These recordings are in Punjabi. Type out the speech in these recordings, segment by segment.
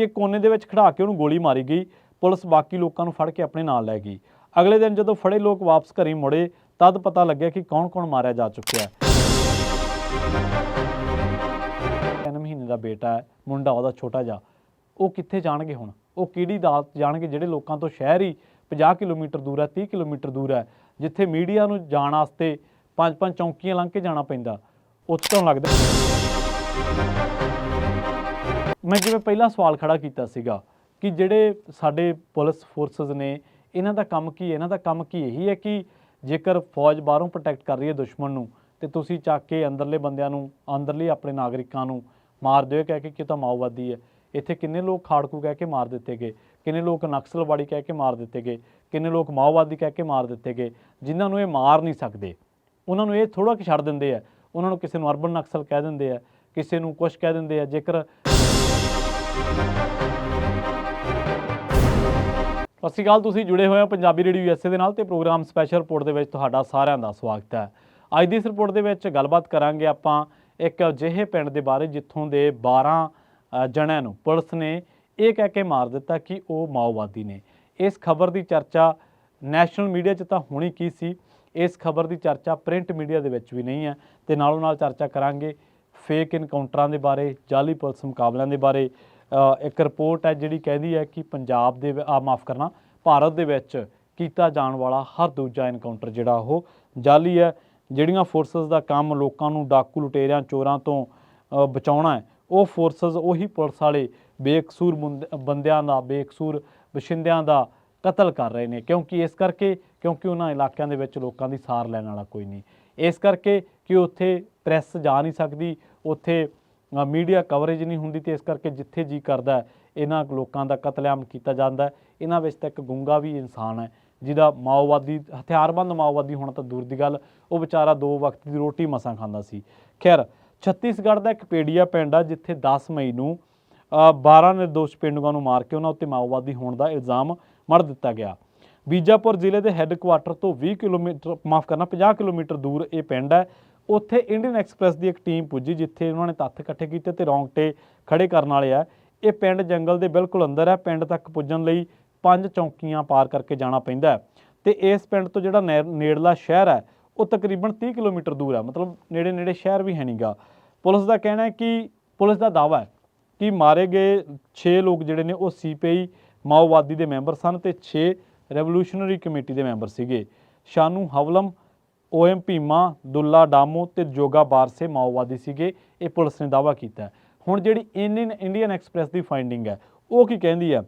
ਕਿ ਕੋਨੇ ਦੇ ਵਿੱਚ ਖੜਾ ਕੇ ਉਹਨੂੰ ਗੋਲੀ ਮਾਰੀ ਗਈ, ਪੁਲਿਸ ਬਾਕੀ ਲੋਕਾਂ ਨੂੰ ਫੜ ਕੇ ਆਪਣੇ ਨਾਲ ਲੈ ਗਈ। ਅਗਲੇ ਦਿਨ ਜਦੋਂ ਫੜੇ ਲੋਕ ਵਾਪਸ ਘਰੀ ਮੁੜੇ, ਤਦ ਪਤਾ ਲੱਗਿਆ ਕਿ ਕੌਣ-ਕੌਣ ਮਾਰਿਆ ਜਾ ਚੁੱਕਿਆ ਹੈ। ਤਿੰਨ ਮਹੀਨੇ ਦਾ ਬੇਟਾ ਹੈ, ਮੁੰਡਾ ਉਹਦਾ ਛੋਟਾ ਜਿਹਾ। ਉਹ ਕਿੱਥੇ ਜਾਣਗੇ ਹੁਣ? ਉਹ ਕਿਹੜੀ ਅਦਾਲਤ ਜਾਣਗੇ? ਜਿਹੜੇ ਲੋਕਾਂ ਤੋਂ ਸ਼ਹਿਰ ਹੀ 50 ਕਿਲੋਮੀਟਰ ਦੂਰ ਹੈ 30 ਕਿਲੋਮੀਟਰ ਦੂਰ ਹੈ, ਜਿੱਥੇ ਮੀਡੀਆ ਨੂੰ ਜਾਣ ਵਾਸਤੇ ਪੰਜ ਪੰਜ ਚੌਂਕੀਆਂ ਲੰਘ ਕੇ ਜਾਣਾ ਪੈਂਦਾ, ਉੱਥੇ ਤੋਂ ਲੱਗਦਾ ਮੈਂ ਜਿਵੇਂ ਪਹਿਲਾਂ ਸਵਾਲ ਖੜਾ ਕੀਤਾ ਸੀਗਾ ਕਿ ਜਿਹੜੇ ਸਾਡੇ ਪੁਲਿਸ ਫੋਰਸਸ ਨੇ, ਇਹਨਾਂ ਦਾ ਕੰਮ ਕੀ ਹੈ? ਇਹਨਾਂ ਦਾ ਕੰਮ ਕੀ ਇਹੀ ਹੈ ਕਿ ਜੇਕਰ ਫੌਜ ਬਾਹਰੋਂ ਪ੍ਰੋਟੈਕਟ ਕਰ ਰਹੀ ਹੈ ਦੁਸ਼ਮਣ ਨੂੰ, ਤੇ ਤੁਸੀਂ ਚੱਕ ਕੇ ਅੰਦਰਲੇ ਬੰਦਿਆਂ ਨੂੰ, ਅੰਦਰਲੇ ਆਪਣੇ ਨਾਗਰਿਕਾਂ ਨੂੰ ਮਾਰ ਦਿਓ ਕਹਿ ਕੇ ਕਿ ਤਾਂ ਮਾਓਵਾਦੀ ਹੈ। ਇੱਥੇ ਕਿੰਨੇ ਲੋਕ ਖਾੜਕੂ ਕਹਿ ਕੇ ਮਾਰ ਦਿੱਤੇ ਗਏ? ਕਿੰਨੇ ਲੋਕ ਨਕਸਲਵਾੜੀ ਕਹਿ ਕੇ ਮਾਰ ਦਿੱਤੇ ਗਏ? ਕਿੰਨੇ ਲੋਕ ਮਾਓਵਾਦੀ ਕਹਿ ਕੇ ਮਾਰ ਦਿੱਤੇ ਗਏ? ਜਿਨ੍ਹਾਂ ਨੂੰ ਇਹ ਮਾਰ ਨਹੀਂ ਸਕਦੇ, ਉਹਨਾਂ ਨੂੰ ਇਹ ਥੋੜਾ ਕਿ ਛੱਡ ਦਿੰਦੇ ਆ। ਉਹਨਾਂ ਨੂੰ ਕਿਸੇ ਨੂੰ ਅਰਬਨ ਨਕਸਲ ਕਹਿ ਦਿੰਦੇ ਆ, ਕਿਸੇ ਨੂੰ ਕੁਝ ਕਹਿ ਦਿੰਦੇ ਆ। ਜੇਕਰ ਸਤਿ ਸ਼੍ਰੀ ਅਕਾਲ, ਤੁਸੀਂ ਜੁੜੇ ਹੋਏ ਹੋ ਪੰਜਾਬੀ ਰੇਡੀਓ ਯੂਐਸਏ ਦੇ ਨਾਲ ਤੇ ਪ੍ਰੋਗਰਾਮ ਸਪੈਸ਼ਲ ਰਿਪੋਰਟ ਦੇ ਵਿੱਚ ਤੁਹਾਡਾ ਸਾਰਿਆਂ ਦਾ ਸਵਾਗਤ ਹੈ। ਅੱਜ ਦੀ ਇਸ ਰਿਪੋਰਟ ਦੇ ਵਿੱਚ ਗੱਲਬਾਤ ਕਰਾਂਗੇ ਆਪਾਂ ਇੱਕ ਅਜਿਹੇ ਪਿੰਡ ਦੇ ਬਾਰੇ ਜਿੱਥੋਂ ਦੇ 12 ਜਣਿਆਂ ਨੂੰ ਪੁਲਿਸ ਨੇ ਇਹ ਕਹਿ ਕੇ ਮਾਰ ਦਿੱਤਾ ਕਿ ਉਹ ਮਾਓਵਾਦੀ ਨੇ। ਇਸ ਖਬਰ ਦੀ ਚਰਚਾ ਨੈਸ਼ਨਲ ਮੀਡੀਆ 'ਚ ਤਾਂ ਹੋਣੀ ਕੀ ਸੀ? ਇਸ ਖਬਰ ਦੀ ਚਰਚਾ ਪ੍ਰਿੰਟ ਮੀਡੀਆ ਦੇ ਵਿੱਚ ਵੀ ਨਹੀਂ ਹੈ। ਤੇ ਨਾਲੋਂ ਨਾਲ ਚਰਚਾ ਕਰਾਂਗੇ ਫੇਕ ਇਨਕਾਊਂਟਰਾਂ ਦੇ ਬਾਰੇ ਜਾਲੀ ਪੁਲਿਸ ਮੁਕਾਬਲਿਆਂ ਦੇ ਬਾਰੇ ਇੱਕ ਰਿਪੋਰਟ ਹੈ ਜਿਹੜੀ ਕਹਿੰਦੀ ਹੈ ਕਿ ਪੰਜਾਬ ਦੇ ਆ ਮਾਫ ਕਰਨਾ, ਭਾਰਤ ਦੇ ਵਿੱਚ ਕੀਤਾ ਜਾਣ ਵਾਲਾ ਹਰ ਦੂਜਾ ਇਨਕਾਊਂਟਰ ਜਿਹੜਾ ਉਹ ਜਾਲੀ ਹੈ। ਜਿਹੜੀਆਂ ਫੋਰਸਸ ਦਾ ਕੰਮ ਲੋਕਾਂ ਨੂੰ ਡਾਕੂ ਲੁਟੇਰਿਆਂ, ਚੋਰਾਂ ਤੋਂ ਬਚਾਉਣਾ ਹੈ, ਉਹ ਫੋਰਸਸ ਉਹੀ ਪੁਲਿਸ ਵਾਲੇ ਬੇਕਸੂਰ ਮੁੰਦ- ਬੰਦਿਆਂ ਦਾ, ਬੇਕਸੂਰ ਵਸ਼ਿੰਦਿਆਂ ਦਾ ਕਤਲ ਕਰ ਰਹੇ ਨੇ। ਕਿਉਂਕਿ ਇਸ ਕਰਕੇ, ਕਿਉਂਕਿ ਉਹਨਾਂ ਇਲਾਕਿਆਂ ਦੇ ਵਿੱਚ ਲੋਕਾਂ ਦੀ ਸਾਰ ਲੈਣ ਵਾਲਾ ਕੋਈ ਨਹੀਂ। ਇਸ ਕਰਕੇ ਕਿ ਉੱਥੇ ਪ੍ਰੈਸ ਜਾ ਨਹੀਂ ਸਕਦੀ, ਉੱਥੇ ਮੀਡੀਆ ਕਵਰੇਜ ਨਹੀਂ ਹੁੰਦੀ ਤੇ ਇਸ ਕਰਕੇ ਜਿੱਥੇ ਜੀ ਕਰਦਾ ਇਹਨਾਂ ਲੋਕਾਂ ਦਾ ਕਤਲੇਆਮ ਕੀਤਾ ਜਾਂਦਾ ਇਹਨਾਂ ਵਿੱਚ ਤਾਂ ਇੱਕ ਗੁੰਗਾ ਵੀ ਇਨਸਾਨ ਹੈ ਜਿਹਦਾ ਮਾਓਵਾਦੀ ਹਥਿਆਰਬੰਦ ਮਾਓਵਾਦੀ ਹੋਣਾ ਤਾਂ ਦੂਰ ਦੀ ਗੱਲ। ਉਹ ਵਿਚਾਰਾ ਦੋ ਵਕਤ ਦੀ ਰੋਟੀ ਮਸਾਂ ਖਾਂਦਾ ਸੀ। ਖੈਰ ਛੱਤੀਸਗੜ੍ਹ ਦਾ ਇੱਕ ਪੇੜੀਆ ਪਿੰਡ ਆ ਜਿੱਥੇ 10 ਮਈ ਨੂੰ ਅ, 12 ਨਿਰਦੋਸ਼ ਪਿੰਡੂਆਂ ਨੂੰ ਮਾਰ ਕੇ ਉਹਨਾਂ ਉੱਤੇ ਮਾਓਵਾਦੀ ਹੋਣ ਦਾ ਇਲਜ਼ਾਮ ਮੜ ਦਿੱਤਾ ਗਿਆ। ਬੀਜਾਪੁਰ ਜ਼ਿਲ੍ਹੇ ਦੇ ਹੈੱਡਕੁਆਟਰ ਤੋਂ 20 ਕਿਲੋਮੀਟਰ ਮਾਫ ਕਰਨਾ 50 ਕਿਲੋਮੀਟਰ ਦੂਰ ਇਹ ਪਿੰਡ ਹੈ। ਉੱਥੇ ਇੰਡੀਅਨ ਐਕਸਪ੍ਰੈਸ ਦੀ ਇੱਕ ਟੀਮ ਪੁੱਜੀ ਜਿੱਥੇ ਉਹਨਾਂ ਨੇ ਤੱਥ ਇਕੱਠੇ ਕੀਤੇ ਤੇ ਰੌਂਗਟੇ ਖੜੇ ਕਰਨ ਵਾਲੇ ਆ। ਇਹ ਪਿੰਡ ਜੰਗਲ ਦੇ ਬਿਲਕੁਲ ਅੰਦਰ ਹੈ। ਪਿੰਡ ਤੱਕ ਪੁੱਜਣ ਲਈ ਪੰਜ ਚੌਂਕੀਆਂ ਪਾਰ ਕਰਕੇ ਜਾਣਾ ਪੈਂਦਾ ਹੈ। ਤੇ ਇਸ ਪਿੰਡ ਤੋਂ ਜਿਹੜਾ ਨੇੜਲਾ ਸ਼ਹਿਰ ਹੈ, ਉਹ ਤਕਰੀਬਨ 30 ਕਿਲੋਮੀਟਰ ਦੂਰ ਹੈ। ਮਤਲਬ ਨੇੜੇ ਨੇੜੇ ਸ਼ਹਿਰ ਵੀ ਹੈ ਨਹੀਂਗਾ ਪੁਲਿਸ ਦਾ ਕਹਿਣਾ ਹੈ ਕਿ, ਪੁਲਿਸ ਦਾ ਦਾਵਾ ਹੈ ਕਿ ਮਾਰੇ ਗਏ 6 ਲੋਕ ਜਿਹੜੇ ਨੇ, ਉਹ ਸੀਪੀਆਈ ਮਾਓਵਾਦੀ ਦੇ ਮੈਂਬਰ ਸਨ ਤੇ 6 ਰੈਵੋਲੂਸ਼ਨਰੀ ਕਮੇਟੀ ਦੇ ਮੈਂਬਰ ਸੀਗੇ। ਸ਼ਾਨੂ ਹਵਲਮ ਓਐਮ ਭੀਮਾ, ਦੁੱਲਾ ਡਾਮੋ ਤੇ ਜੋਗਾ ਬਾਰਸੇ ਮਾਓਵਾਦੀ ਸੀਗੇ। ਇਹ ਪੁਲਿਸ ਨੇ ਦਾਵਾ ਕੀਤਾ ਹੁਣ ਜਿਹੜੀ ਇੰਡੀਅਨ ਇੰਡੀਅਨ ਐਕਸਪ੍ਰੈਸ ਦੀ ਫਾਈਂਡਿੰਗ ਹੈ, ਉਹ ਕੀ ਕਹਿੰਦੀ ਹੈ?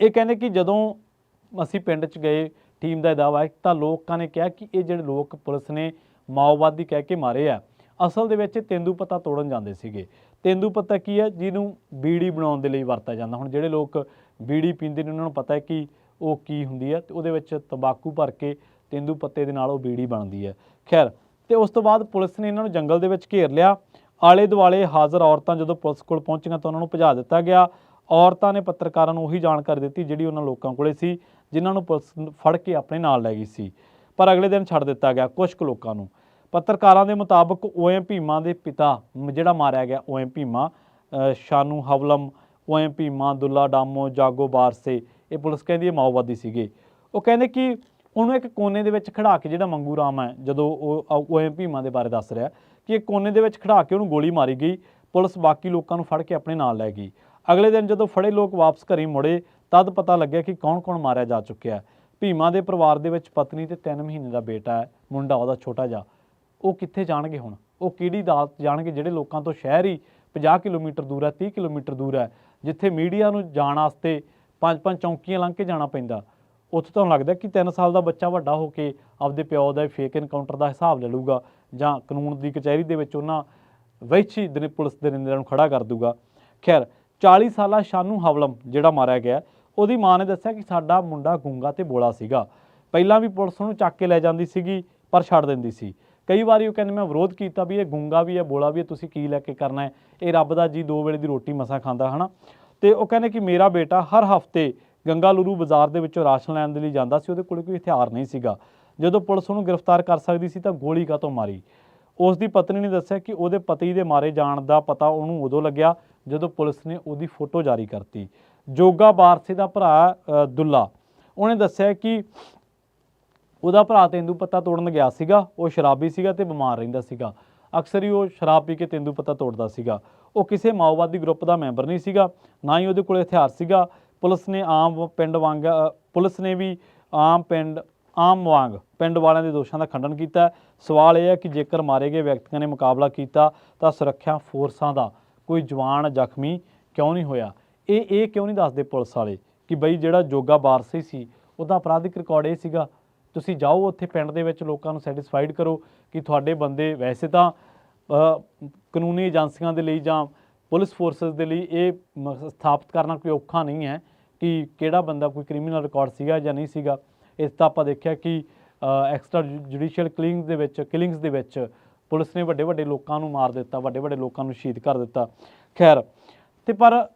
ਇਹ ਕਹਿੰਦੇ ਕਿ ਜਦੋਂ ਅਸੀਂ ਪਿੰਡ 'ਚ ਗਏ ਟੀਮ ਦਾ ਇਹ ਦਾਵਾ ਹੈ, ਤਾਂ ਲੋਕਾਂ ਨੇ ਕਿਹਾ ਕਿ ਇਹ ਜਿਹੜੇ ਲੋਕ ਪੁਲਿਸ ਨੇ ਮਾਓਵਾਦੀ ਕਹਿ ਕੇ ਮਾਰੇ ਆ, ਅਸਲ ਦੇ ਵਿੱਚ ਇਹ ਤੇਂਦੂ ਪੱਤਾ ਤੋੜਨ ਜਾਂਦੇ ਸੀਗੇ। ਤੇਂਦੂ ਪੱਤਾ ਕੀ ਹੈ? ਜਿਹਨੂੰ ਬੀੜੀ ਬਣਾਉਣ ਦੇ ਲਈ ਵਰਤਿਆ ਜਾਂਦਾ। ਹੁਣ ਜਿਹੜੇ ਲੋਕ ਬੀੜੀ ਪੀਂਦੇ ਨੇ, ਉਹਨਾਂ ਨੂੰ ਪਤਾ ਹੈ ਕਿ ਉਹ ਕੀ ਹੁੰਦੀ ਹੈ ਤੇ ਉਹਦੇ ਵਿੱਚ ਤੰਬਾਕੂ ਭਰ ਕੇ ਤੇਂਦੂ ਪੱਤੇ ਦੇ ਨਾਲ ਉਹ ਬੀੜੀ ਬਣਦੀ ਹੈ। ਖੈਰ, ਤੇ ਉਸ ਤੋਂ ਬਾਅਦ ਪੁਲਿਸ ਨੇ ਇਹਨਾਂ ਨੂੰ ਜੰਗਲ ਦੇ ਵਿੱਚ ਘੇਰ ਲਿਆ। ਆਲੇ ਦੁਆਲੇ ਹਾਜ਼ਰ ਔਰਤਾਂ ਜਦੋਂ ਪੁਲਿਸ ਕੋਲ ਪਹੁੰਚੀਆਂ ਤਾਂ ਉਹਨਾਂ ਨੂੰ ਭਜਾ ਦਿੱਤਾ ਗਿਆ। ਔਰਤਾਂ ਨੇ ਪੱਤਰਕਾਰਾਂ ਨੂੰ ਉਹੀ ਜਾਣਕਾਰੀ ਦਿੱਤੀ ਜਿਹੜੀ ਉਹਨਾਂ ਲੋਕਾਂ ਕੋਲੇ ਸੀ, ਜਿਨ੍ਹਾਂ ਨੂੰ ਪੁਲਿਸ ਫੜ ਕੇ ਆਪਣੇ ਨਾਲ ਲੈ ਗਈ ਸੀ। ਪਰ ਅਗਲੇ ਦਿਨ ਛੱਡ ਦਿੱਤਾ ਗਿਆ ਕੁਝ ਕੁ ਲੋਕਾਂ ਨੂੰ। ਪੱਤਰਕਾਰਾਂ ਦੇ ਮੁਤਾਬਕ ਓਐਮ ਭੀਮਾ ਦੇ ਪਿਤਾ ਜਿਹੜਾ ਮਾਰਿਆ ਗਿਆ ਓਐਮ ਭੀਮਾ ਸ਼ਾਨੂ ਹਵਲਮ ਓਐਮ ਭੀਮਾ ਦੁੱਲਾ ਡਾਮੋ, ਜਾਗੋ ਬਾਰਸੇ, ਇਹ ਪੁਲਿਸ ਕਹਿੰਦੀ ਹੈ ਮਾਓਵਾਦੀ ਸੀਗੇ। ਉਹ ਕਹਿੰਦੇ ਕਿ ਉਹਨੂੰ ਇੱਕ ਕੋਨੇ ਦੇ ਵਿੱਚ ਖੜਾ ਕੇ ਜਿਹੜਾ ਮੰਗੂ ਰਾਮ ਹੈ, ਜਦੋਂ ਉਹ ਓਐਮ ਭੀਮਾ ਦੇ ਬਾਰੇ ਦੱਸ ਰਿਹਾ ਕਿ ਇੱਕ ਕੋਨੇ ਦੇ ਵਿੱਚ ਖੜਾ ਕੇ ਉਹਨੂੰ ਗੋਲੀ ਮਾਰੀ ਗਈ, ਪੁਲਿਸ ਬਾਕੀ ਲੋਕਾਂ ਨੂੰ ਫੜ ਕੇ ਆਪਣੇ ਨਾਲ ਲੈ ਗਈ। ਅਗਲੇ ਦਿਨ ਜਦੋਂ ਫੜੇ ਲੋਕ ਵਾਪਸ ਘਰੀ ਮੁੜੇ, ਤਦ ਪਤਾ ਲੱਗਿਆ ਕਿ ਕੌਣ-ਕੌਣ ਮਾਰਿਆ ਜਾ ਚੁੱਕਿਆ ਹੈ। ਭੀਮਾ ਦੇ ਪਰਿਵਾਰ ਦੇ ਵਿੱਚ ਪਤਨੀ ਤੇ 3 ਮਹੀਨੇ ਦਾ ਬੇਟਾ ਹੈ, ਮੁੰਡਾ ਉਹਦਾ ਛੋਟਾ ਜਿਹਾ। ਉਹ ਕਿੱਥੇ ਜਾਣਗੇ ਹੁਣ? ਉਹ ਕਿਹੜੀ ਅਦਾਲਤ ਜਾਣਗੇ ਜਿਹੜੇ ਲੋਕਾਂ ਤੋਂ ਸ਼ਹਿਰ ਹੀ 50 ਕਿਲੋਮੀਟਰ ਦੂਰ ਹੈ 30 ਕਿਲੋਮੀਟਰ ਦੂਰ ਹੈ, ਜਿੱਥੇ ਮੀਡੀਆ ਨੂੰ ਜਾਣ ਵਾਸਤੇ ਪੰਜ ਪੰਜ ਚੌਂਕੀਆਂ ਲੰਘ ਕੇ ਜਾਣਾ ਪੈਂਦਾ। ਉੱਥੇ ਤੁਹਾਨੂੰ ਲੱਗਦਾ ਕਿ 3 ਸਾਲ ਦਾ ਬੱਚਾ ਵੱਡਾ ਹੋ ਕੇ ਆਪਦੇ ਪਿਓ ਦਾ ਫੇਕ ਇਨਕਾਊਂਟਰ ਦਾ ਹਿਸਾਬ ਲੈ ਲੂਗਾ ਜਾਂ ਕਾਨੂੰਨ ਦੀ ਕਚਹਿਰੀ ਦੇ ਵਿੱਚ ਉਹਨਾਂ ਵੈਛੀ ਦਿਨ ਪੁਲਿਸ ਦੇ ਨਿੰਦਿਆਂ ਨੂੰ ਖੜਾ ਕਰ ਦੂਗਾ ਖੈਰ 40 ਸਾਲਾ ਸ਼ਾਨੂ ਹਵਲਮ ਜਿਹੜਾ ਮਾਰਿਆ ਗਿਆ, ਉਹਦੀ ਮਾਂ ਨੇ ਦੱਸਿਆ ਕਿ ਸਾਡਾ ਮੁੰਡਾ ਗੁੰਗਾ ਤੇ ਬੋਲਾ ਸੀਗਾ। ਪਹਿਲਾਂ ਵੀ ਪੁਲਿਸ ਉਹਨੂੰ ਚੱਕ ਕੇ ਲੈ ਜਾਂਦੀ ਸੀਗੀ, ਪਰ ਛੱਡ ਦਿੰਦੀ ਸੀ। ਕਈ ਵਾਰੀ ਉਹ ਕਹਿੰਦੇ, ਮੈਂ ਵਿਰੋਧ ਕੀਤਾ ਵੀ ਇਹ ਗੁੰਗਾ ਵੀ ਹੈ, ਬੋਲਾ ਵੀ ਹੈ, ਤੁਸੀਂ ਕੀ ਲੈ ਕੇ ਕਰਨਾ ਹੈ? ਇਹ ਰੱਬ ਦਾ ਜੀ ਦੋ ਵੇਲੇ ਦੀ ਰੋਟੀ ਮਸਾਂ ਖਾਂਦਾ, ਹਨਾ? ਤੇ ਉਹ ਕਹਿੰਦੇ ਕਿ ਮੇਰਾ ਬੇਟਾ ਹਰ ਹਫ਼ਤੇ ਗੰਗਾਲੁਰੂ ਬਾਜ਼ਾਰ ਦੇ ਵਿੱਚੋਂ ਰਾਸ਼ਨ ਲੈਣ ਦੇ ਲਈ ਜਾਂਦਾ ਸੀ, ਉਹਦੇ ਕੋਲ ਕੋਈ ਹਥਿਆਰ ਨਹੀਂ ਸੀਗਾ। ਜਦੋਂ ਪੁਲਿਸ ਉਹਨੂੰ ਗ੍ਰਿਫਤਾਰ ਕਰ ਸਕਦੀ ਸੀ ਤਾਂ ਗੋਲੀ ਕਾਹਤੋਂ ਮਾਰੀ? ਉਸ ਦੀ ਪਤਨੀ ਨੇ ਦੱਸਿਆ ਕਿ ਉਹਦੇ ਪਤੀ ਦੇ ਮਾਰੇ ਜਾਣ ਦਾ ਪਤਾ ਉਹਨੂੰ ਉਦੋਂ ਲੱਗਿਆ ਜਦੋਂ ਪੁਲਿਸ ਨੇ ਉਹਦੀ ਫੋਟੋ ਜਾਰੀ ਕਰਤੀ। ਜੋਗਾ ਬਾਰਸੇ ਦਾ ਭਰਾ ਦੁੱਲਾ। ਉਹਨੇ ਦੱਸਿਆ ਕਿ ਉਹਦਾ ਭਰਾ ਤੇਂਦੂ ਪੱਤਾ ਤੋੜਨ ਗਿਆ ਸੀਗਾ, ਉਹ ਸ਼ਰਾਬੀ ਸੀਗਾ ਤੇ ਬਿਮਾਰ ਰਹਿੰਦਾ ਸੀਗਾ। ਅਕਸਰ ਹੀ ਉਹ ਸ਼ਰਾਬ ਪੀ ਕੇ ਤੇਂਦੂ ਪੱਤਾ ਤੋੜਦਾ ਸੀਗਾ। ਉਹ ਕਿਸੇ ਮਾਓਵਾਦੀ ਗਰੁੱਪ ਦਾ ਮੈਂਬਰ ਨਹੀਂ ਸੀਗਾ, ਨਾ ਹੀ ਉਹਦੇ ਕੋਲ ਹਥਿਆਰ ਸੀਗਾ। ਪੁਲਿਸ ਨੇ ਆਮ ਪਿੰਡ ਵਾਂਗ ਪੁਲਿਸ ਨੇ ਵੀ ਆਮ ਪਿੰਡ, ਆਮ ਵਾਂਗ ਪਿੰਡ ਵਾਲਿਆਂ ਦੇ ਦੋਸ਼ਾਂ ਦਾ ਖੰਡਨ ਕੀਤਾ। ਸਵਾਲ ਇਹ ਹੈ ਕਿ ਜੇਕਰ ਮਾਰੇ ਗਏ ਵਿਅਕਤੀਆਂ ਨੇ ਮੁਕਾਬਲਾ ਕੀਤਾ, ਤਾਂ ਸੁਰੱਖਿਆ ਫੋਰਸਾਂ ਦਾ ਕੋਈ ਜਵਾਨ ਜ਼ਖਮੀ ਕਿਉਂ ਨਹੀਂ ਹੋਇਆ? ਇਹ ਇਹ ਕਿਉਂ ਨਹੀਂ ਦੱਸਦੇ ਪੁਲਿਸ ਵਾਲੇ ਕਿ ਬਈ ਜਿਹੜਾ ਜੋਗਾ ਬਾਰਸੀ ਸੀ, ਉਹਦਾ ਅਪਰਾਧਿਕ ਰਿਕਾਰਡ ਇਹ ਸੀਗਾ? ਤੁਸੀਂ ਜਾਓ ਉੱਥੇ ਪਿੰਡ ਦੇ ਵਿੱਚ ਲੋਕਾਂ ਨੂੰ ਸੈਟੀਸਫਾਈਡ ਕਰੋ ਕਿ ਤੁਹਾਡੇ ਬੰਦੇ ਵੈਸੇ ਤਾਂ ਕਾਨੂੰਨੀ ਏਜੰਸੀਆਂ ਦੇ ਲਈ ਜਾਂ ਪੁਲਿਸ ਫੋਰਸਸ ਦੇ ਲਈ ਇਹ ਮ- ਸਥਾਪਿਤ ਕਰਨਾ ਕੋਈ ਔਖਾ ਨਹੀਂ ਹੈ। ਕਿ ਕਿਹੜਾ ਬੰਦਾ ਕੋਈ ਕ੍ਰਿਮੀਨਲ ਰਿਕਾਰਡ ਸੀਗਾ ਜਾਂ ਨਹੀਂ ਸੀਗਾ, ਇਸ ਤਾਂ ਆਪਾਂ ਦੇਖਿਆ ਕਿ ਐਕਸਟਰਾ ਜੁਡੀਸ਼ੀਅਲ ਕਿਲਿੰਗਸ ਦੇ ਵਿੱਚ ਕਿਲਿੰਗਸ ਦੇ ਵਿੱਚ ਪੁਲਿਸ ਨੇ ਵੱਡੇ ਵੱਡੇ ਲੋਕਾਂ ਨੂੰ ਮਾਰ ਦਿੱਤਾ, ਵੱਡੇ ਵੱਡੇ ਲੋਕਾਂ ਨੂੰ ਸ਼ਹੀਦ ਕਰ ਦਿੱਤਾ। ਖੈਰ, ਤੇ ਪਰ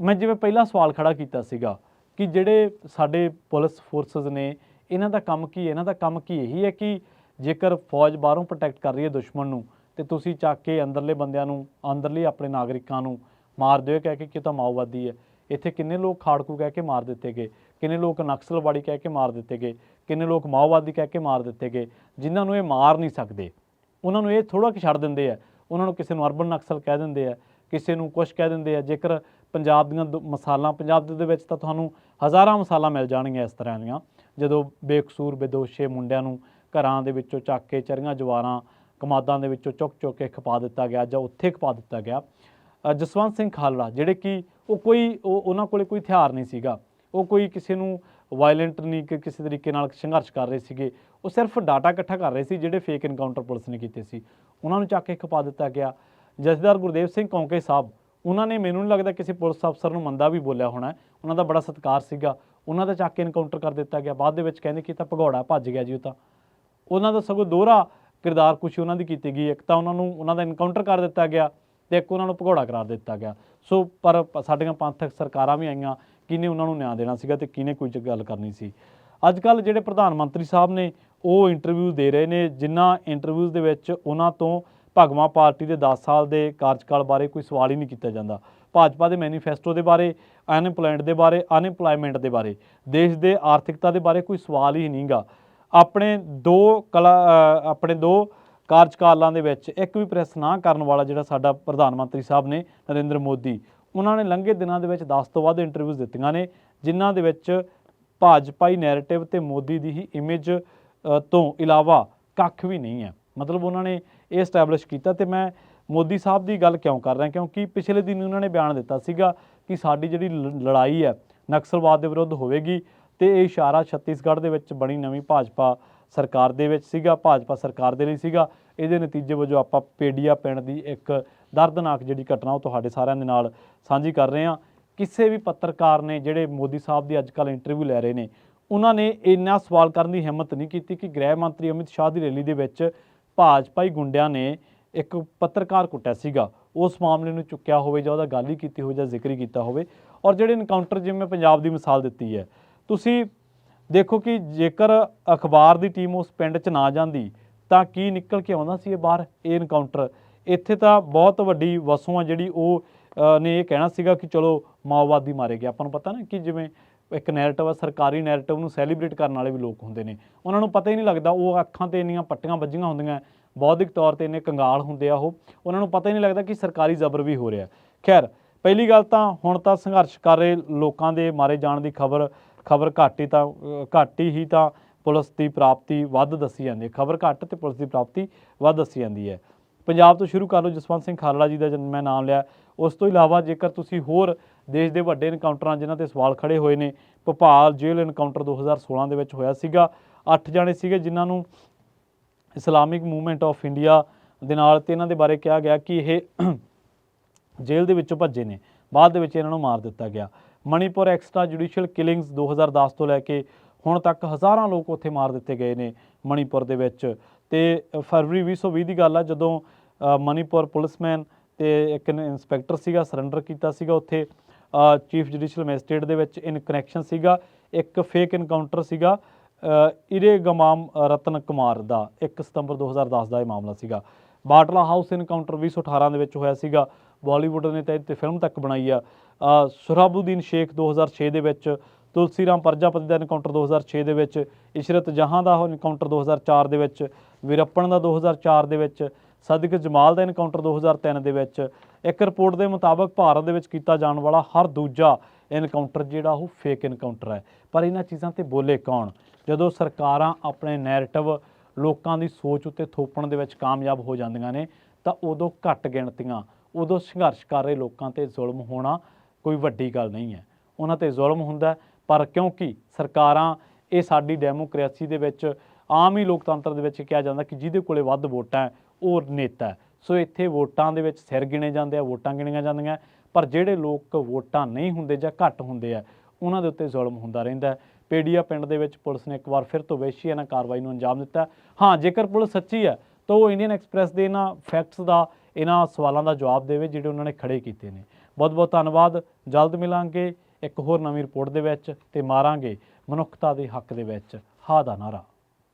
ਮੈਂ ਜਿਵੇਂ ਪਹਿਲਾਂ ਸਵਾਲ ਖੜਾ ਕੀਤਾ ਸੀਗਾ ਕਿ ਜਿਹੜੇ ਸਾਡੇ ਪੁਲਿਸ ਫੋਰਸਸ ਨੇ, ਇਹਨਾਂ ਦਾ ਕੰਮ ਕੀ ਹੈ? ਇਹਨਾਂ ਦਾ ਕੰਮ ਕੀ ਇਹੀ ਹੈ ਕਿ ਜੇਕਰ ਫੌਜ ਬਾਹਰੋਂ ਪ੍ਰੋਟੈਕਟ ਕਰ ਰਹੀ ਹੈ ਦੁਸ਼ਮਣ ਨੂੰ, ਤੇ ਤੁਸੀਂ ਚੱਕ ਕੇ ਅੰਦਰਲੇ ਬੰਦਿਆਂ ਨੂੰ, ਅੰਦਰਲੇ ਆਪਣੇ ਨਾਗਰਿਕਾਂ ਨੂੰ ਮਾਰ ਦਿਓ ਕਹਿ ਕੇ ਕਿ ਤਾਂ ਮਾਓਵਾਦੀ ਹੈ? ਇੱਥੇ ਕਿੰਨੇ ਲੋਕ ਖਾੜਕੂ ਕਹਿ ਕੇ ਮਾਰ ਦਿੱਤੇ ਗਏ, ਕਿੰਨੇ ਲੋਕ ਨਕਸਲਵਾੜੀ ਕਹਿ ਕੇ ਮਾਰ ਦਿੱਤੇ ਗਏ, ਕਿੰਨੇ ਲੋਕ ਮਾਓਵਾਦੀ ਕਹਿ ਕੇ ਮਾਰ ਦਿੱਤੇ ਗਏ, ਜਿਨ੍ਹਾਂ ਨੂੰ ਇਹ ਮਾਰ ਨਹੀਂ ਸਕਦੇ। ਉਹਨਾਂ ਨੂੰ ਇਹ ਥੋੜਾ ਕਿ ਛੱਡ ਦਿੰਦੇ ਆ। ਉਹਨਾਂ ਨੂੰ ਕਿਸੇ ਨੂੰ ਅਰਬਨ ਨਕਸਲ ਕਹਿ ਦਿੰਦੇ ਆ, ਕਿਸੇ ਨੂੰ ਕੁਛ ਕਹਿ ਦਿੰਦੇ ਆ। ਜੇਕਰ ਪੰਜਾਬ ਦੀਆਂ ਦੋ- ਮਿਸਾਲਾਂ, ਪੰਜਾਬ ਦੇ ਵਿੱਚ ਤਾਂ ਤੁਹਾਨੂੰ ਹਜ਼ਾਰਾਂ ਮਸਾਲਾਂ ਮਿਲ ਜਾਣਗੀਆਂ ਇਸ ਤਰ੍ਹਾਂ ਦੀਆਂ। ਜਦੋਂ ਬੇਕਸੂਰ, ਬੇਦੋਸ਼ੇ ਮੁੰਡਿਆਂ ਨੂੰ ਘਰਾਂ ਦੇ ਵਿੱਚੋਂ ਚੱਕ ਕੇ ਚਰੀਆਂ, ਜਵਾਰਾਂ ਕਮਾਦਾਂ ਦੇ ਵਿੱਚੋਂ ਚੁੱਕ ਚੁੱਕ ਕੇ ਖਪਾ ਦਿੱਤਾ ਗਿਆ ਜਾਂ ਉੱਥੇ ਖਪਾ ਦਿੱਤਾ ਗਿਆ ਜਸਵੰਤ ਸਿੰਘ ਖਾਲੜਾ, ਜਿਹੜੇ ਕਿ ਉਹ ਕੋਈ, ਉਹ ਉਹਨਾਂ ਕੋਲੇ ਕੋਈ ਹਥਿਆਰ ਨਹੀਂ ਸੀਗਾ। ਉਹ ਕੋਈ ਕਿਸੇ ਨੂੰ ਵਾਇਲੈਂਟ ਨਹੀਂ ਕਿ ਕਿਸੇ ਤਰੀਕੇ ਨਾਲ ਸੰਘਰਸ਼ ਕਰ ਰਹੇ ਸੀਗੇ। ਉਹ ਸਿਰਫ ਡਾਟਾ ਇਕੱਠਾ ਕਰ ਰਹੇ ਸੀ, ਜਿਹੜੇ ਫੇਕ ਇਨਕਾਊਂਟਰ ਪੁਲਿਸ ਨੇ ਕੀਤੇ ਸੀ। ਉਹਨਾਂ ਨੂੰ ਚੱਕ ਕੇ ਖਪਾ ਦਿੱਤਾ ਗਿਆ। ਜਥੇਦਾਰ ਗੁਰਦੇਵ ਸਿੰਘ ਕੌਂਕੇ ਸਾਹਿਬ, ਉਹਨਾਂ ਨੇ ਮੈਨੂੰ ਨਹੀਂ ਲੱਗਦਾ ਕਿਸੇ ਪੁਲਿਸ ਅਫਸਰ ਨੂੰ ਮੰਦਾ ਵੀ ਬੋਲਿਆ ਹੋਣਾ। ਉਹਨਾਂ ਦਾ ਬੜਾ ਸਤਿਕਾਰ ਸੀਗਾ। ਉਹਨਾਂ ਦਾ ਚੱਕ ਕੇ ਇਨਕਾਊਂਟਰ ਕਰ ਦਿੱਤਾ ਗਿਆ। ਬਾਅਦ ਦੇ ਵਿੱਚ ਕਹਿੰਦੇ ਕਿ ਤਾਂ ਭਗੌੜਾ ਭੱਜ ਗਿਆ ਜੀ ਉਹ ਤਾਂ। ਉਹਨਾਂ ਦਾ ਸਗੋਂ ਦੋਹਰਾ ਕਿਰਦਾਰ ਕੁਛ ਉਹਨਾਂ ਦੀ ਕੀਤੀ ਗਈ। ਇੱਕ ਤਾਂ ਉਹਨਾਂ ਨੂੰ, ਉਹਨਾਂ ਦਾ ਇਨਕਾਊਂਟਰ ਕਰ ਦਿੱਤਾ ਗਿਆ। ਤੇ ਇੱਕ ਉਹਨਾਂ ਨੂੰ ਭਗੌੜਾ ਕਰਾਰ ਦਿੱਤਾ ਗਿਆ। ਸੋ ਪਰ ਸਾਡੀਆਂ ਪੰਥਕ ਸਰਕਾਰਾਂ ਵੀ ਆਈਆਂ, ਕਿਹਨੇ ਉਹਨਾਂ ਨੂੰ ਨਿਆਂ ਦੇਣਾ ਸੀਗਾ ਤੇ ਕਿਹਨੇ ਕੋਈ ਗੱਲ ਕਰਨੀ ਸੀ। ਅੱਜ ਕੱਲ ਜਿਹੜੇ ਪ੍ਰਧਾਨ ਮੰਤਰੀ ਸਾਹਿਬ ਨੇ, ਉਹ ਇੰਟਰਵਿਊ ਦੇ ਰਹੇ ਨੇ, ਜਿਨ੍ਹਾਂ ਇੰਟਰਵਿਊਜ਼ ਦੇ ਵਿੱਚ ਉਹਨਾਂ ਤੋਂ ਭਗਵਾ ਪਾਰਟੀ ਦੇ 10 ਸਾਲ ਦੇ ਕਾਰਜਕਾਲ ਬਾਰੇ ਕੋਈ ਸਵਾਲ ਹੀ ਨਹੀਂ ਕੀਤਾ ਜਾਂਦਾ। ਭਾਜਪਾ ਦੇ ਮੈਨੀਫੈਸਟੋ ਦੇ ਬਾਰੇ ਅਨਇੰਪਲੋਇਮੈਂਟ ਦੇ ਬਾਰੇ ਅਨਇੰਪਲੋਇਮੈਂਟ ਦੇ ਬਾਰੇ, ਦੇਸ਼ ਦੇ ਆਰਥਿਕਤਾ ਦੇ ਬਾਰੇ ਕੋਈ ਸਵਾਲ ਹੀ ਨਹੀਂਗਾ ਆਪਣੇ ਦੋ ਕਲਾ ਆਪਣੇ ਦੋ ਕਾਰਜਕਾਲਾਂ ਦੇ ਵਿੱਚ ਇੱਕ ਵੀ ਪ੍ਰੈਸ ਨਾ ਕਰਨ ਵਾਲਾ ਜਿਹੜਾ ਸਾਡਾ ਪ੍ਰਧਾਨ ਮੰਤਰੀ ਸਾਹਿਬ ਨੇ ਨਰਿੰਦਰ ਮੋਦੀ, ਉਹਨਾਂ ਨੇ ਲੰਘੇ ਦਿਨਾਂ ਦੇ ਵਿੱਚ 10 ਤੋਂ ਵੱਧ ਇੰਟਰਵਿਊਜ਼ ਦਿੱਤੀਆਂ ਨੇ, ਜਿਨ੍ਹਾਂ ਦੇ ਵਿੱਚ ਭਾਜਪਾਈ ਨੈਰੇਟਿਵ ਤੇ ਮੋਦੀ ਦੀ ਹੀ ਇਮੇਜ ਤੋਂ ਇਲਾਵਾ ਕੱਖ ਵੀ ਨਹੀਂ ਹੈ। ਮਤਲਬ ਉਹਨਾਂ ਨੇ ਇਹ ਐਸਟੈਬਲਿਸ਼ ਕੀਤਾ ਤੇ ਮੈਂ ਮੋਦੀ ਸਾਹਿਬ ਦੀ ਗੱਲ ਕਿਉਂ ਕਰ ਰਿਹਾ, ਕਿਉਂਕਿ ਪਿਛਲੇ ਦਿਨ ਉਹਨਾਂ ਨੇ ਬਿਆਨ ਦਿੱਤਾ ਸੀਗਾ ਕਿ ਸਾਡੀ ਜਿਹੜੀ ਲ- ਲੜਾਈ ਹੈ, ਨਕਸਲਵਾਦ ਦੇ ਵਿਰੁੱਧ ਹੋਵੇਗੀ ਤੇ ਇਹ ਇਸ਼ਾਰਾ ਛੱਤੀਸਗੜ੍ਹ ਦੇ ਵਿੱਚ ਬਣੀ ਨਵੀਂ ਭਾਜਪਾ ਸਰਕਾਰ ਦੇ ਵਿੱਚ ਸੀਗਾ, ਭਾਜਪਾ ਸਰਕਾਰ ਦੇ ਲਈ ਸੀਗਾ। ਇਹਦੇ ਨਤੀਜੇ ਵਜੋਂ ਆਪਾਂ ਪੇਡੀਆ ਪਿੰਡ ਦੀ ਇੱਕ ਦਰਦਨਾਕ ਜਿਹੜੀ ਘਟਨਾ ਉਹ ਤੁਹਾਡੇ ਸਾਰਿਆਂ ਦੇ ਨਾਲ ਸਾਂਝੀ ਕਰ ਰਹੇ ਹਾਂ। ਕਿਸੇ ਵੀ ਪੱਤਰਕਾਰ ਨੇ ਜਿਹੜੇ ਮੋਦੀ ਸਾਹਿਬ ਦੀ ਅੱਜਕੱਲ ਇੰਟਰਵਿਊ ਲੈ ਰਹੇ ਨੇ, ਉਹਨਾਂ ਨੇ ਇੰਨਾ ਸਵਾਲ ਕਰਨ ਦੀ ਹਿੰਮਤ ਨਹੀਂ ਕੀਤੀ ਕਿ ਗ੍ਰਹਿ ਮੰਤਰੀ ਅਮਿਤ ਸ਼ਾਹ ਦੀ ਰੈਲੀ ਦੇ ਵਿੱਚ ਭਾਜਪਾਈ ਗੁੰਡਿਆਂ ਨੇ ਇੱਕ ਪੱਤਰਕਾਰ ਕੁੱਟਿਆ ਸੀਗਾ। ਉਸ ਮਾਮਲੇ ਨੂੰ ਚੁੱਕਿਆ ਹੋਵੇ ਜਾਂ ਉਹਦਾ ਗੱਲ ਹੀ ਕੀਤੀ ਹੋਵੇ ਜਾਂ ਜ਼ਿਕਰ ਹੀ ਕੀਤਾ ਹੋਵੇ। ਔਰ ਜਿਹੜੇ ਇਨਕਾਊਂਟਰ ਜਿਵੇਂ ਪੰਜਾਬ ਦੀ ਮਿਸਾਲ ਦਿੱਤੀ ਹੈ, ਤੁਸੀਂ ਦੇਖੋ ਕਿ ਜੇਕਰ ਅਖਬਾਰ ਦੀ ਟੀਮ ਉਸ ਪਿੰਡ 'ਚ ਨਾ ਜਾਂਦੀ, ਤਾਂ ਕੀ ਨਿਕਲ ਕੇ ਆਉਂਦਾ ਸੀ ਇਹ ਬਾਹਰ? ਇਹ ਇਨਕਾਊਂਟਰ ਇੱਥੇ ਤਾਂ ਬਹੁਤ ਵੱਡੀ ਵਸੋਂ ਆ ਜਿਹੜੀ ਉਹ ਨੇ ਇਹ ਕਹਿਣਾ ਸੀਗਾ ਕਿ ਚਲੋ ਮਾਓਵਾਦੀ ਮਾਰੇ ਗਏ। ਆਪਾਂ ਨੂੰ ਪਤਾ ਨਾ ਕਿ ਜਿਵੇਂ ਇੱਕ ਨੈਰੇਟਿਵ ਆ, ਸਰਕਾਰੀ ਨੈਰੇਟਿਵ ਨੂੰ ਸੈਲੀਬ੍ਰੇਟ ਕਰਨ ਵਾਲੇ ਵੀ ਲੋਕ ਹੁੰਦੇ ਨੇ। ਉਹਨਾਂ ਨੂੰ ਪਤਾ ਹੀ ਨਹੀਂ ਲੱਗਦਾ, ਉਹ ਅੱਖਾਂ ਤੇ ਇੰਨੀਆਂ ਪੱਟੀਆਂ ਵੱਜੀਆਂ ਹੁੰਦੀਆਂ। ਬੌਧਿਕ ਤੌਰ ਤੇ ਇੰਨੇ ਕੰਗਾਲ ਹੁੰਦੇ ਆ ਉਹ। ਉਹਨਾਂ ਨੂੰ ਪਤਾ ਹੀ ਨਹੀਂ ਲੱਗਦਾ ਕਿ ਸਰਕਾਰੀ ਜ਼ਬਰ ਵੀ ਹੋ ਰਿਹਾ। ਖੈਰ, ਪਹਿਲੀ ਗੱਲ ਤਾਂ ਹੁਣ ਤਾਂ ਸੰਘਰਸ਼ ਕਰ ਰਹੇ ਲੋਕਾਂ ਦੇ ਮਾਰੇ ਜਾਣ ਦੀ ਖਬਰ ਖਬਰ ਘੱਟ ਹੀ ਤਾਂ, ਘੱਟ ਹੀ ਤਾਂ ਪੁਲਿਸ ਦੀ ਪ੍ਰਾਪਤੀ ਵੱਧ ਦੱਸੀ ਜਾਂਦੀ ਹੈ। ਖਬਰ ਘੱਟ ਤੇ ਪੁਲਿਸ ਦੀ ਪ੍ਰਾਪਤੀ ਵੱਧ ਦੱਸੀ ਜਾਂਦੀ ਹੈ। ਪੰਜਾਬ ਤੋਂ ਸ਼ੁਰੂ ਕਰ ਲਓ ਜਸਵੰਤ ਸਿੰਘ ਖਾਲੜਾ ਜੀ ਦਾ ਜਦ ਮੈਂ ਨਾਮ ਲਿਆ। ਉਸ ਤੋਂ ਇਲਾਵਾ ਜੇਕਰ ਤੁਸੀਂ ਹੋਰ ਦੇਸ਼ ਦੇ ਵੱਡੇ ਇਨਕਾਊਂਟਰਾਂ ਜਿਨ੍ਹਾਂ ਤੇ ਸਵਾਲ ਖੜੇ ਹੋਏ ਨੇ, ਭੋਪਾਲ ਜੇਲ੍ਹ ਇਨਕਾਊਂਟਰ 2016 ਦੇ ਵਿੱਚ ਹੋਇਆ ਸੀਗਾ। 8 ਜਾਣੇ ਸੀਗੇ ਜਿਨ੍ਹਾਂ ਨੂੰ ਇਸਲਾਮਿਕ ਮੂਵਮੈਂਟ ਆਫ ਇੰਡੀਆ ਦੇ ਨਾਲ ਤੇ ਇਹਨਾਂ ਦੇ ਬਾਰੇ ਕਿਹਾ ਗਿਆ ਕਿ ਇਹ ਜੇਲ੍ਹ ਦੇ ਵਿੱਚੋਂ ਭੱਜੇ ਨੇ। ਬਾਅਦ ਦੇ ਵਿੱਚ ਇਹਨਾਂ ਨੂੰ ਮਾਰ ਦਿੱਤਾ ਗਿਆ। ਮਣੀਪੁਰ ਐਕਸਟਰਾ ਜੁਡੀਸ਼ੀਅਲ ਕਿਲਿੰਗਸ 2010 ਤੋਂ ਲੈ ਕੇ ਹੁਣ ਤੱਕ ਹਜ਼ਾਰਾਂ ਲੋਕ ਉੱਥੇ ਮਾਰ ਦਿੱਤੇ ਗਏ ਨੇ ਮਣੀਪੁਰ ਦੇ ਵਿੱਚ। ਤੇ ਫਰਵਰੀ 2020 ਦੀ ਗੱਲ ਆ, ਜਦੋਂ ਮਣੀਪੁਰ ਪੁਲਿਸਮੈਨ ਤੇ ਇੱਕ ਇਨਸਪੈਕਟਰ ਸੀਗਾ ਸਰੈਂਡਰ ਕੀਤਾ ਸੀਗਾ ਉੱਥੇ। ਚੀਫ ਜੁਡੀਸ਼ੀਅਲ ਮੈਜਿਸਟ੍ਰੇਟ ਦੇ ਵਿੱਚ ਇਨ ਕਨੈਕਸ਼ਨ ਸੀਗਾ, ਇੱਕ ਫੇਕ ਇਨਕਾਊਂਟਰ ਸੀਗਾ। ਇਰੇ ਗਮਾਮ ਰਤਨ ਕੁਮਾਰ ਦਾ 1 ਸਤੰਬਰ 2010 ਦਾ ਇਹ ਮਾਮਲਾ ਸੀਗਾ। ਬਾਟਲਾ ਹਾਊਸ ਇਨਕਾਊਂਟਰ 2018 ਦੇ ਵਿੱਚ ਹੋਇਆ ਸੀਗਾ। ਬਾਲੀਵੁੱਡ ਨੇ ਤਾਂ ਇਹ ਫਿਲਮ ਤੱਕ ਬਣਾਈ ਆ। ਸੁਹਰਾਬੁਦੀਨ ਸ਼ੇਖ 2006 ਦੇ ਵਿੱਚ ਤੁਲਸੀ ਰਾਮ ਪਰਜਾਪਤੀ ਦਾ ਇਨਕਾਊਂਟਰ 2006 ਦੇ ਵਿੱਚ, ਇਸ਼ਰਤ ਜਹਾਂ ਦਾ ਇਨਕਾਊਂਟਰ 2004 ਦੇ ਵਿੱਚ ਵੀਰੱਪਣ ਦਾ 2004 ਦੇ ਵਿੱਚ, ਸਦਕ ਜਮਾਲ ਦਾ ਇਨਕਾਊਂਟਰ 2003 ਦੇ ਵਿੱਚ, ਇੱਕ ਰਿਪੋਰਟ ਦੇ ਮੁਤਾਬਕ ਭਾਰਤ ਦੇ ਵਿੱਚ ਕੀਤਾ ਜਾਣ ਵਾਲਾ ਹਰ ਦੂਜਾ ਇਨਕਾਊਂਟਰ ਜਿਹੜਾ ਉਹ ਫੇਕ ਇਨਕਾਊਂਟਰ ਹੈ। ਪਰ ਇਹਨਾਂ ਚੀਜ਼ਾਂ ਤੇ ਬੋਲੇ ਕੌਣ? ਜਦੋਂ ਸਰਕਾਰਾਂ ਆਪਣੇ ਨੈਰੇਟਿਵ ਲੋਕਾਂ ਦੀ ਸੋਚ ਉੱਤੇ ਥੋਪਣ ਦੇ ਵਿੱਚ ਕਾਮਯਾਬ ਹੋ ਜਾਂਦੀਆਂ ਨੇ, ਤਾਂ ਉਦੋਂ ਘੱਟ ਗਿਣਤੀਆਂ, ਉਦੋਂ ਸੰਘਰਸ਼ ਕਰ ਰਹੇ ਲੋਕਾਂ ਤੇ ਜ਼ੁਲਮ ਹੋਣਾ ਕੋਈ ਵੱਡੀ ਗੱਲ ਨਹੀਂ ਹੈ। ਉਹਨਾਂ ਤੇ ਜ਼ੁਲਮ ਹੁੰਦਾ ਪਰ ਕਿਉਂਕਿ ਸਰਕਾਰਾਂ ਇਹ ਸਾਡੀ ਡੈਮੋਕ੍ਰੇਸੀ ਦੇ ਵਿੱਚ ਆਮ ਹੀ ਲੋਕਤੰਤਰ ਦੇ ਵਿੱਚ ਕਿਹਾ ਜਾਂਦਾ ਕਿ ਜਿਹਦੇ ਕੋਲੇ ਵੱਧ ਵੋਟਾਂ ਉਹ ਨੇਤਾ ਸੋ ਇੱਥੇ ਵੋਟਾਂ ਦੇ ਵਿੱਚ ਸਿਰ ਗਿਣੇ ਜਾਂਦੇ ਆ, ਵੋਟਾਂ ਗਿਣੀਆਂ ਜਾਂਦੀਆਂ ਪਰ ਜਿਹੜੇ ਲੋਕ ਵੋਟਾਂ ਨਹੀਂ ਹੁੰਦੇ ਜਾਂ ਘੱਟ ਹੁੰਦੇ ਆ, ਉਹਨਾਂ ਦੇ ਉੱਤੇ ਜ਼ੁਲਮ ਹੁੰਦਾ ਰਹਿੰਦਾ ਹੈ। ਪੇੜੀਆ ਪਿੰਡ ਦੇ ਵਿੱਚ ਪੁਲਿਸ ਨੇ ਇੱਕ ਵਾਰ ਫਿਰ ਤੋਂ ਵੈਸ਼ੀਆਨਾ ਕਾਰਵਾਈ ਨੂੰ ਅੰਜਾਮ ਦਿੱਤਾ ਹਾਂ। ਜੇਕਰ ਪੁਲਿਸ ਸੱਚੀ ਹੈ, ਤਾਂ ਉਹ ਇੰਡੀਅਨ ਐਕਸਪ੍ਰੈਸ ਦੇ ਇਹਨਾਂ ਫੈਕਟਸ ਦਾ, ਇਹਨਾਂ ਸਵਾਲਾਂ ਦਾ ਜਵਾਬ ਦੇਵੇ ਜਿਹੜੇ ਉਹਨਾਂ ਨੇ ਖੜੇ ਕੀਤੇ ਨੇ। ਬਹੁਤ ਬਹੁਤ ਧੰਨਵਾਦ। ਜਲਦ ਮਿਲਾਂਗੇ ਇੱਕ ਹੋਰ ਨਵੀਂ ਰਿਪੋਰਟ ਦੇ ਵਿੱਚ ਤੇ ਮਾਰਾਂਗੇ ਮਨੁੱਖਤਾ ਦੇ ਹੱਕ ਦੇ ਵਿੱਚ। ਹਾ ਦਾ ਨਾਰਾ।